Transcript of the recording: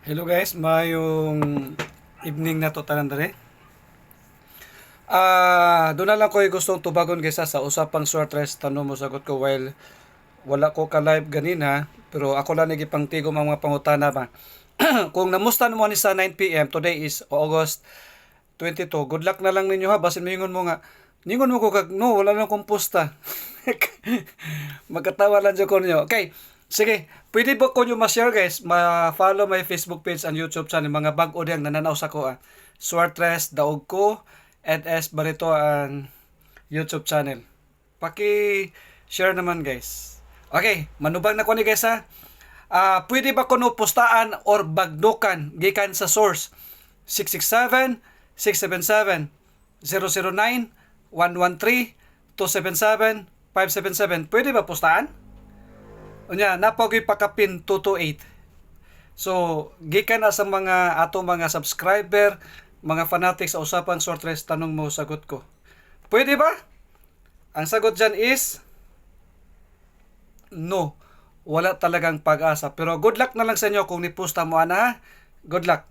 Hello guys, mayong evening na to tanan dere. Ah, doon na lang ko gustong tubagon guys ha, sa usapang short rest tanong mo sagot ko while wala ko ka live ganina pero ako lang nagipang tigom ang mga pangutana ba. Kung namusta mo ni sa 9 PM, today is August 22. Good luck na lang ninyo ha, basin mingon mo nga. Ningon mo ko kag no, wala nang komposta. Magkatawa lang dyan ko ninyo. Okay, sige. Pwede ba ko nyo ma-share guys? Ma-follow my Facebook page and YouTube channel. Mga bag-o diyang nananaw sa ko. Ah. Swartres, Daog ko, S. Barito ang YouTube channel. Paki-share naman guys. Okay, manubag na ko ni guys ha. Ah, pwede ba kuno postaan or bagdukan gikan sa source 667 677 009 113 277 577 pwede ba postaan? Unya napogi pakapin 228 So, gikan na sa mga ato mga subscriber, mga fanatics sa usapang short rest, tanong mo, sagot ko. Pwede ba? Ang sagot dyan is, no. Wala talagang pag-asa. Pero good luck na lang sa inyo kung nipusta mo, ana. Good luck.